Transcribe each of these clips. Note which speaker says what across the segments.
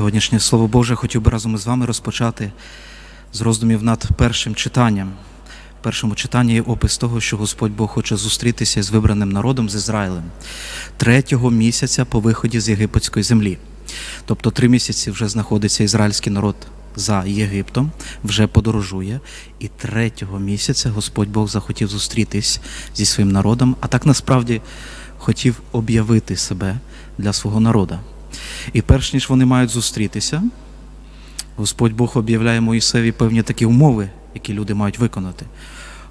Speaker 1: Сьогоднішнє Слово Боже хотів би разом із вами розпочати з роздумів над першим читанням. В першому читанні є опис того, що Господь Бог хоче зустрітися з вибраним народом з Ізраїлем третього місяця по виході з єгипетської землі. Тобто три місяці вже знаходиться ізраїльський народ за Єгиптом, вже подорожує, і третього місяця Господь Бог захотів зустрітись зі своїм народом, а так насправді хотів об'явити себе для свого народу. І перш ніж вони мають зустрітися, Господь Бог об'являє Моїсеві певні такі умови, які люди мають виконати.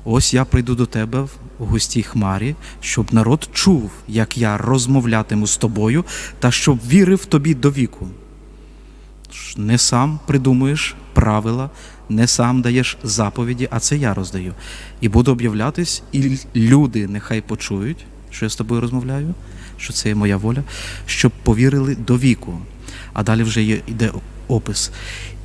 Speaker 1: Ось я прийду до тебе в густій хмарі, щоб народ чув, як я розмовлятиму з тобою, та щоб вірив тобі до віку. Не сам придумуєш правила, не сам даєш заповіді, а це я роздаю. І буду об'являтись, і люди нехай почують, що я з тобою розмовляю, що це є моя воля, щоб повірили до віку. А далі вже є, йде опис.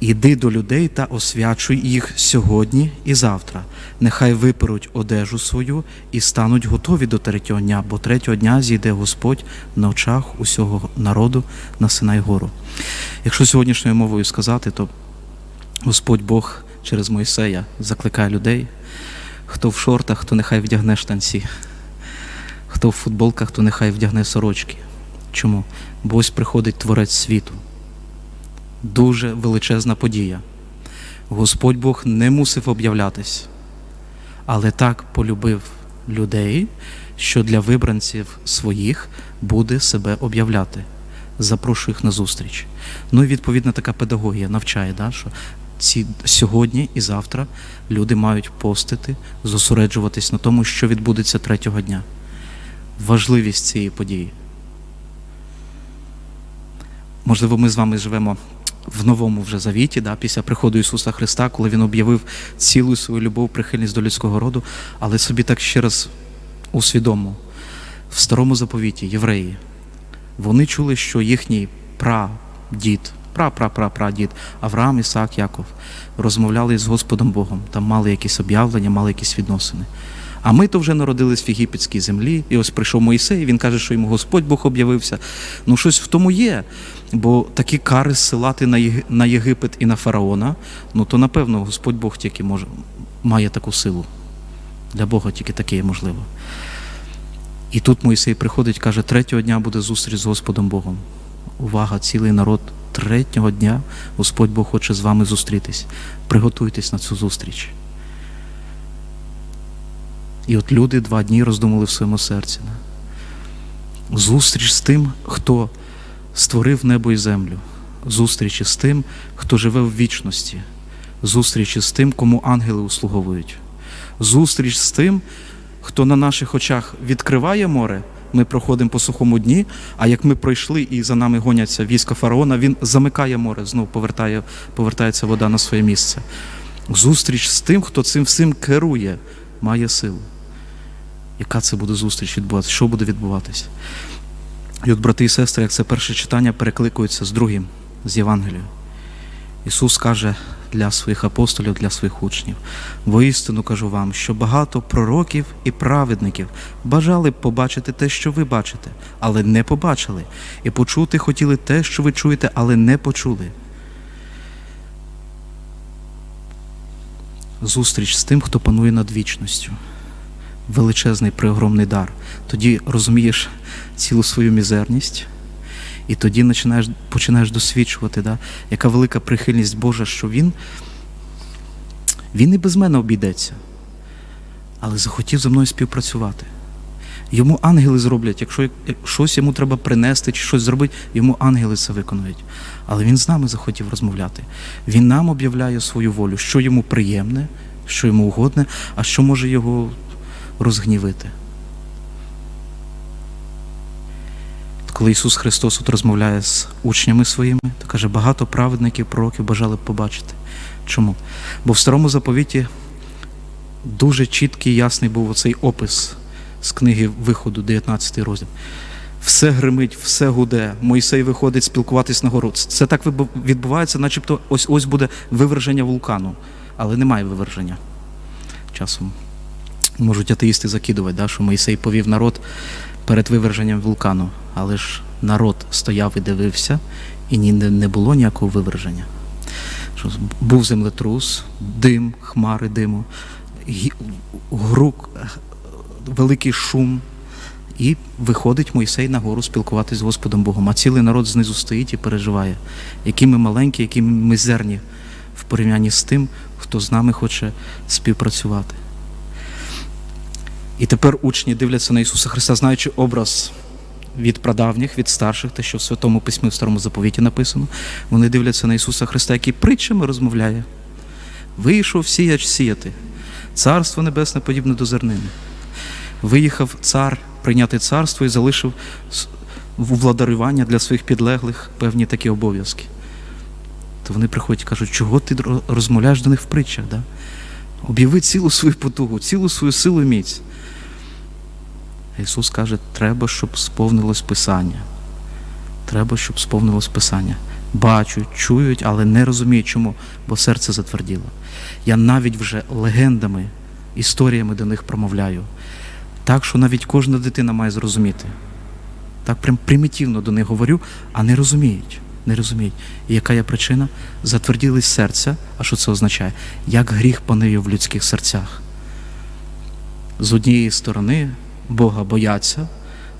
Speaker 1: Іди до людей та освячуй їх сьогодні і завтра. Нехай виперуть одежу свою і стануть готові до третього дня, бо третього дня зійде Господь на очах усього народу на Синайгору. Якщо сьогоднішньою мовою сказати, то Господь Бог через Мойсея закликає людей, хто в шортах, хто нехай вдягне штанці, хто в футболках, то нехай вдягне сорочки. Чому? Бо ось приходить Творець світу. Дуже величезна подія. Господь Бог не мусив об'являтись, але так полюбив людей, що для вибранців своїх буде себе об'являти. Запрошую їх на зустріч. Ну і відповідна така педагогія навчає, да, що ці сьогодні і завтра люди мають постити, зосереджуватись на тому, що відбудеться третього дня. Важливість цієї події. Можливо, ми з вами живемо в новому вже завіті, да, після приходу Ісуса Христа, коли Він об'явив цілу свою любов, прихильність до людського роду, але собі так ще раз усвідомо, в старому заповіті євреї, вони чули, що їхній прадід, пра-пра-пра-прадід Авраам, Ісаак, Яков розмовляли з Господом Богом, там мали якісь об'явлення, мали якісь відносини. А ми то вже народились в єгипетській землі, і ось прийшов Моїсей, і він каже, що йому Господь Бог об'явився. Ну, щось в тому є. Бо такі кари зсилати на Єгипет і на фараона, ну то напевно Господь Бог тільки може, має таку силу. Для Бога тільки таке є можливо. І тут Моїсей приходить, каже, третього дня буде зустріч з Господом Богом. Увага, цілий народ третього дня Господь Бог хоче з вами зустрітись. Приготуйтесь на цю зустріч. І от люди два дні роздумали в своєму серці. Зустріч з тим, хто створив небо і землю, зустрічі з тим, хто живе в вічності, зустрічі з тим, кому ангели услуговують, зустріч з тим, хто на наших очах відкриває море. Ми проходимо по сухому дні, а як ми пройшли і за нами гоняться війська фараона, він замикає море, знов повертає, повертається вода на своє місце. Зустріч з тим, хто цим всім керує, має силу. Яка це буде зустріч відбуватися? Що буде відбуватися? І от, брати і сестри, як це перше читання перекликується з другим, з Євангелією. Ісус каже для своїх апостолів, для своїх учнів: воістину кажу вам, що багато пророків і праведників бажали б побачити те, що ви бачите, але не побачили, і почути хотіли те, що ви чуєте, але не почули. Зустріч з тим, хто панує над вічністю. Величезний преогромний дар. Тоді розумієш цілу свою мізерність, і тоді починаєш, починаєш досвідчувати, да, яка велика прихильність Божа, що Він, він і без мене обійдеться, але захотів зі мною співпрацювати. Йому ангели зроблять, якщо щось йому треба принести чи щось зробити, йому ангели це виконують. Але він з нами захотів розмовляти. Він нам об'являє свою волю, що йому приємне, що йому угодне, а що може його розгнівити. Коли Ісус Христос тут розмовляє з учнями своїми, то каже, багато праведників, пророків бажали б побачити. Чому? Бо в старому заповіті дуже чіткий і ясний був оцей опис з книги Виходу, 19 розділ. Все гримить, все гуде. Мойсей виходить спілкуватись на гору. Це так відбувається, начебто ось ось буде виверження вулкану, але немає виверження. Часом можуть атеїсти закидувати, да, що Мойсей повів народ перед виверженням вулкану, але ж народ стояв і дивився, і ні, не, було ніякого виверження. Що був землетрус, дим, хмари диму, грук, великий шум. І виходить Мойсей на гору спілкуватись з Господом Богом. А цілий народ знизу стоїть і переживає, які ми маленькі, які ми мизерні в порівнянні з тим, хто з нами хоче співпрацювати. І тепер учні дивляться на Ісуса Христа, знаючи образ від прадавніх, від старших, те, що в Святому Письмі в Старому заповіті написано. Вони дивляться на Ісуса Христа, який притчами розмовляє. Вийшов сіяч сіяти. Царство небесне подібне до зернини. Виїхав цар прийняти царство і залишив в владарювання для своїх підлеглих певні такі обов'язки. То вони приходять і кажуть, чого ти розмовляєш до них в притчах? Да? Об'яви цілу свою потугу, цілу свою силу і міць. Ісус каже, треба, щоб сповнилось Писання. Треба, щоб сповнилось Писання. Бачать, чують, але не розуміють чому, бо серце затверділо. Я навіть вже легендами, історіями до них промовляю. Так, що навіть кожна дитина має зрозуміти. Так прям примітивно до них говорю, а не розуміють. Не розуміють. І яка є причина? Затверділись серця. А що це означає? Як гріх панує в людських серцях. З однієї сторони Бога бояться,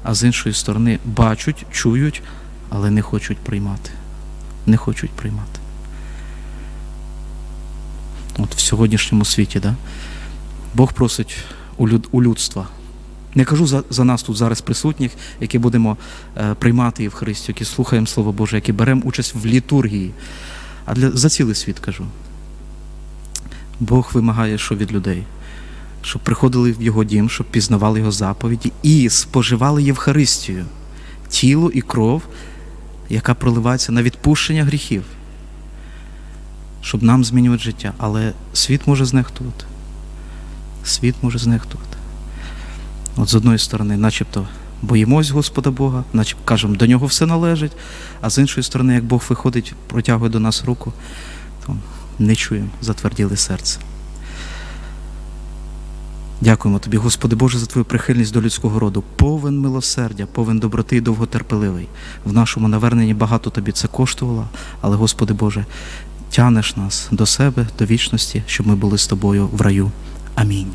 Speaker 1: а з іншої сторони бачать, чують, але не хочуть приймати. Не хочуть приймати. От в сьогоднішньому світі, да? Бог просить у, люд, у людства. Не кажу за, за нас тут зараз присутніх, які будемо е, приймати Євхаристію, які слухаємо Слово Боже, які беремо участь в літургії. А для, за цілий світ кажу. Бог вимагає, що від людей? Щоб приходили в його дім, щоб пізнавали його заповіді і споживали Євхаристію, тіло і кров, яка проливається на відпущення гріхів, щоб нам змінювати життя. Але світ може знехтувати. Світ може знехтувати. От з одної сторони, начебто боїмось Господа Бога, начебто кажемо, до нього все належить, а з іншої сторони, як Бог виходить, протягує до нас руку, то не чуємо, затверділи серце. Дякуємо тобі, Господи Боже, за твою прихильність до людського роду. Повен милосердя, повен доброти і довготерпеливий. В нашому наверненні багато тобі це коштувало, але, Господи Боже, тянеш нас до себе, до вічності, щоб ми були з тобою в раю. Амінь.